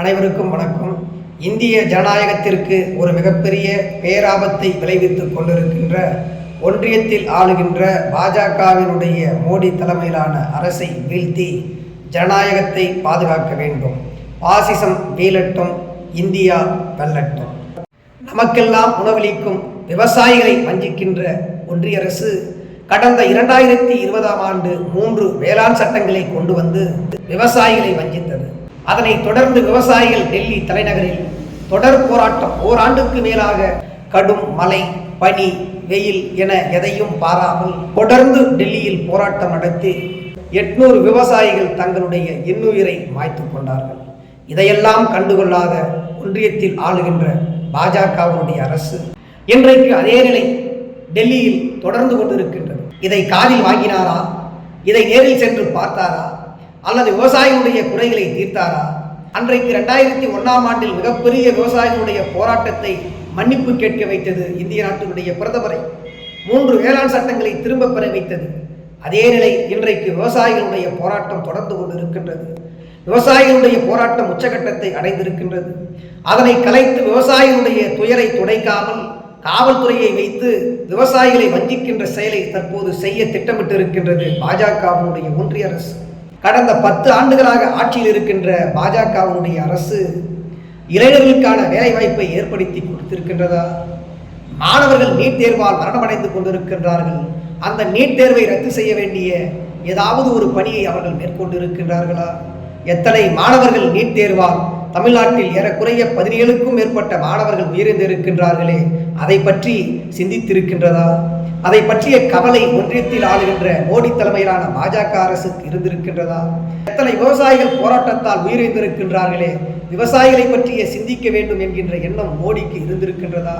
அனைவருக்கும் வணக்கம். இந்திய ஜனநாயகத்திற்கு ஒரு மிகப்பெரிய பேராபத்தை விளைவித்துக் கொண்டிருக்கின்ற ஒன்றியத்தில் ஆளுகின்ற பாஜகவினுடைய மோடி தலைமையிலான அரசை வீழ்த்தி ஜனநாயகத்தை பாதுகாக்க வேண்டும். பாசிசம் வீழட்டும் இந்தியா வெல்லட்டும். நமக்கெல்லாம் உணவளிக்கும் விவசாயிகளை வஞ்சிக்கின்ற ஒன்றிய அரசு கடந்த இரண்டாயிரத்தி இருபதாம் ஆண்டு மூன்று வேளாண் சட்டங்களை கொண்டு வந்து விவசாயிகளை வஞ்சித்தது. அதனைத் தொடர்ந்து விவசாயிகள் டெல்லி தலைநகரில் தொடர் போராட்டம். ஓராண்டுக்கு மேலாக கடும் மழை பனி வெயில் என எதையும் பாராமல் தொடர்ந்து டெல்லியில் போராட்டம் நடத்தி எட்நூறு விவசாயிகள் தங்களுடைய இன்னுயிரை மாய்த்து கொண்டார்கள். இதையெல்லாம் கண்டுகொள்ளாத ஒன்றியத்தில் ஆளுகின்ற பாஜகவினுடைய அரசு இன்றைக்கு அதே நிலை டெல்லியில் தொடர்ந்து கொண்டிருக்கின்றது. இதை காதில் வாங்கினாரா? இதை நேரில் சென்று பார்த்தாரா? அல்லது விவசாயிகளுடைய குறைகளை தீர்த்தாரா? அன்றைக்கு ரெண்டாயிரத்தி ஒன்றாம் ஆண்டில் மிகப்பெரிய விவசாயிகளுடைய போராட்டத்தை மன்னிப்பு கேட்க வைத்தது இந்திய நாட்டினுடைய பிரதமரை. மூன்று வேளாண் சட்டங்களை திரும்ப பெற வைத்தது. அதே நிலை இன்றைக்கு விவசாயிகளுடைய போராட்டம் தொடர்ந்து கொண்டிருக்கின்றது. விவசாயிகளுடைய போராட்டம் உச்சகட்டத்தை அடைந்திருக்கின்றது. அதனை கலைத்து விவசாயிகளுடைய துயரை துடைக்காமல் காவல்துறையை வைத்து விவசாயிகளை வஞ்சிக்கின்ற செயலை தற்போது செய்ய திட்டமிட்டிருக்கின்றது பாஜகவினுடைய ஒன்றிய அரசு. கடந்த பத்து ஆண்டுகளாக ஆட்சியில் இருக்கின்ற பாஜகவினுடைய அரசு இளைஞர்களுக்கான வேலைவாய்ப்பை ஏற்படுத்தி கொடுத்திருக்கின்றதா? மாணவர்கள் நீட் தேர்வால் மரணமடைந்து கொண்டிருக்கின்றார்கள். அந்த நீட் தேர்வை ரத்து செய்ய வேண்டிய ஏதாவது ஒரு பணியை அவர்கள் மேற்கொண்டிருக்கின்றார்களா? எத்தனை மாணவர்கள் நீட் தேர்வால் தமிழ்நாட்டில் ஏறக்குறைய பதினேழுக்கும் மேற்பட்ட மாணவர்கள் உயிரிழந்திருக்கின்றார்களே அதை பற்றி சிந்தித்திருக்கின்றதா? அதை பற்றிய கவலை ஒன்றியத்தில் ஆளுகின்ற மோடி தலைமையிலான பாஜக அரசுக்கு இருந்திருக்கின்றதா? எத்தனை விவசாயிகள் போராட்டத்தால் உயிரிழந்திருக்கின்றார்களே விவசாயிகளை பற்றிய சிந்திக்க வேண்டும் என்கின்ற எண்ணம் மோடிக்கு இருந்திருக்கின்றதா?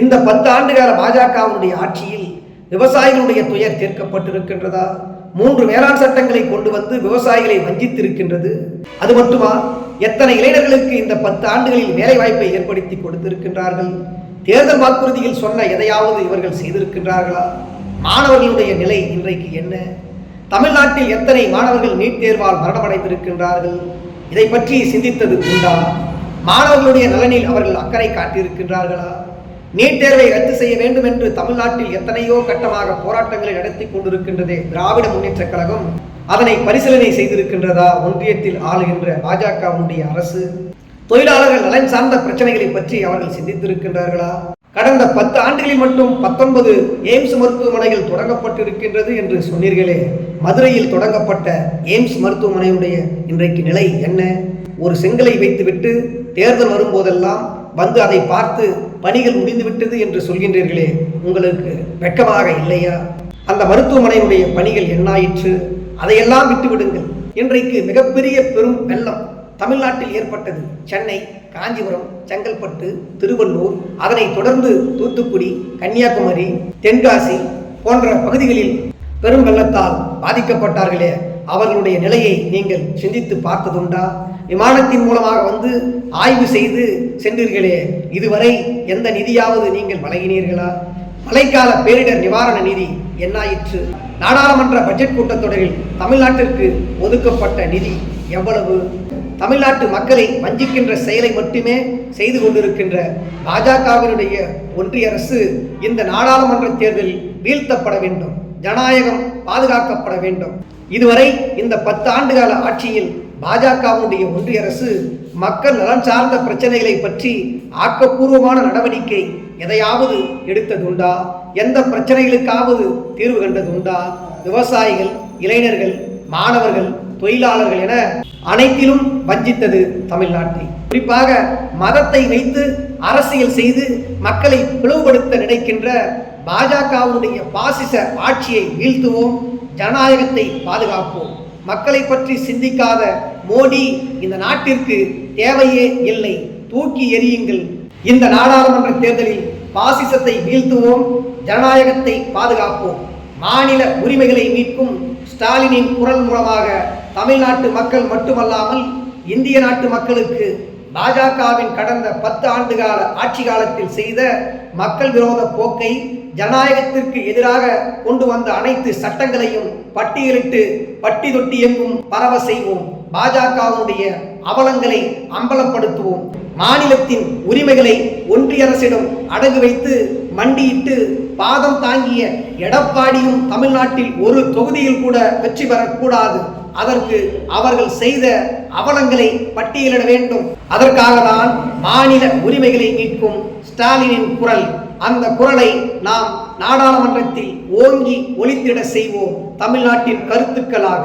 இந்த பத்து ஆண்டுகால பாஜகவுடைய ஆட்சியில் விவசாயிகளுடைய துயர் தீர்க்கப்பட்டிருக்கின்றதா? மூன்று வேளாண் சட்டங்களை கொண்டு வந்து விவசாயிகளை வஞ்சித்திருக்கின்றது. அது மட்டுமா? எத்தனை இளைஞர்களுக்கு இந்த பத்து ஆண்டுகளில் வேலை வாய்ப்பை ஏற்படுத்தி கொடுத்திருக்கின்றார்கள்? தேர்தல் வாக்குறுதியில் சொன்ன எதையாவது இவர்கள் செய்திருக்கின்றார்களா? மாணவர்களுடைய நிலை இன்றைக்கு என்ன? தமிழ்நாட்டில் எத்தனை மாணவர்கள் நீட் தேர்வால் மரணமடைந்திருக்கின்றார்கள்? இதை பற்றி சிந்தித்தது உண்டா? மாணவர்களுடைய நலனில் அவர்கள் அக்கறை காட்டியிருக்கின்றார்களா? நீட் தேர்வை ரத்து செய்ய வேண்டும் என்று தமிழ்நாட்டில் எத்தனையோ கட்டமாக போராட்டங்களை நடத்தி கொண்டிருக்கின்றது திராவிட முன்னேற்ற கழகம். அதனை பரிசீலனை செய்திருக்கின்றதா ஒன்றியத்தில் ஆளுகின்ற பாஜகவுடைய அரசு? தொழிலாளர்கள் நலன் சார்ந்த பிரச்சனைகளை பற்றி அவர்கள் சிந்தித்திருக்கின்றார்களா? கடந்த பத்து ஆண்டுகளில் மட்டும் பத்தொன்பது எய்ம்ஸ் மருத்துவமனைகள் தொடங்கப்பட்டிருக்கின்றது என்று சொன்னீர்களே. மதுரையில் தொடங்கப்பட்ட எய்ம்ஸ் மருத்துவமனையுடைய இன்றைக்கு நிலை என்ன? ஒரு செங்கலை வைத்துவிட்டு தேர்தல் வரும்போதெல்லாம் வந்து அதை பார்த்து பணிகள் முடிந்துவிட்டது என்று சொல்கின்றீர்களே உங்களுக்கு வெட்கமாக இல்லையா? அந்த மருத்துவமனையுடைய பணிகள் என்னாயிற்று? அதையெல்லாம் விட்டுவிடுங்கள். இன்றைக்கு மிகப்பெரிய பெரும் வெள்ளம் தமிழ்நாட்டில் ஏற்பட்டது. சென்னை காஞ்சிபுரம் செங்கல்பட்டு திருவள்ளூர் அதனை தொடர்ந்து தூத்துக்குடி கன்னியாகுமரி தென்காசி போன்ற பகுதிகளில் பெரும் வெள்ளத்தால் பாதிக்கப்பட்டார்களே. அவர்களுடைய நிலையை நீங்கள் சிந்தித்து பார்த்ததுண்டா? விமானத்தின் மூலமாக வந்து ஆய்வு செய்து சென்றீர்களே இதுவரை எந்த நிதியாவது நீங்கள் வழங்கினீர்களா? மழைக்கால பேரிடர் நிவாரண நிதி என்னாயிற்று? நாடாளுமன்ற பட்ஜெட் கூட்டத்தொடரில் தமிழ்நாட்டிற்கு ஒதுக்கப்பட்ட நிதி எவ்வளவு? தமிழ்நாட்டு மக்களை வஞ்சிக்கின்ற செயலை மட்டுமே செய்து கொண்டிருக்கின்ற பாஜகவினுடைய ஒன்றிய அரசு இந்த நாடாளுமன்ற தேர்தலில் வீழ்த்தப்பட வேண்டும். ஜனநாயகம் பாதுகாக்கப்பட வேண்டும். இதுவரை இந்த பத்து ஆண்டுகால ஆட்சியில் பாஜகவுடைய ஒன்றிய அரசு மக்கள் நலன் சார்ந்த பிரச்சனைகளை பற்றி ஆக்கப்பூர்வமான நடவடிக்கை எதையாவது எடுத்ததுண்டா? எந்த பிரச்சனைகளுக்காவது தீர்வு கண்டதுண்டா? விவசாயிகள் இளைஞர்கள் மாணவர்கள் தொழிலாளர்கள் என அனைத்திலும் வஞ்சித்தது தமிழ்நாட்டை குறிப்பாக மதத்தை வைத்து அரசியல் செய்து மக்களை பிளவுபடுத்த நினைக்கின்ற பாஜகவுடைய பாசிச ஆட்சியை வீழ்த்துவோம் ஜனநாயகத்தை பாதுகாப்போம். மக்களை பற்றி சிந்திக்காத மோடி இந்த நாட்டிற்கு தேவையே இல்லை. தூக்கி எறியுங்கள். இந்த நாடாளுமன்ற தேர்தலில் பாசிசத்தை வீழ்த்துவோம் ஜனநாயகத்தை பாதுகாப்போம். மாநில உரிமைகளை மீட்கும் ஸ்டாலினின் குரல் மூலமாக தமிழ்நாட்டு மக்கள் மட்டுமல்லாமல் இந்திய நாட்டு மக்களுக்கு பாஜகவின் கடந்த பத்து ஆண்டுகால ஆட்சி காலத்தில் செய்த மக்கள் விரோத போக்கை ஜனநாயகத்திற்கு எதிராக கொண்டு வந்த அனைத்து சட்டங்களையும் பட்டியலிட்டு பட்டி தொட்டி எங்கும் பரவ செய்வோம். பாஜகவினுடைய அவலங்களை அம்பலப்படுத்துவோம். மாநிலத்தின் உரிமைகளை ஒன்றிய அரசிடம் அடகு வைத்து மண்டியிட்டு பாதம் தாங்கிய எடப்பாடியும் தமிழ்நாட்டில் ஒரு தொகுதியில் கூட வெற்றி பெறக்கூடாது. அதற்கு அவர்கள் செய்த அவலங்களை பட்டியலிட வேண்டும். அதற்காக தான் மாநில உரிமைகளை மீட்கும் ஸ்டாலினின் குரல். அந்த குரலை நாம் நாடாளுமன்றத்தில் ஓங்கி ஒலித்திட செய்வோம் தமிழ்நாட்டின் கருத்துக்களாக.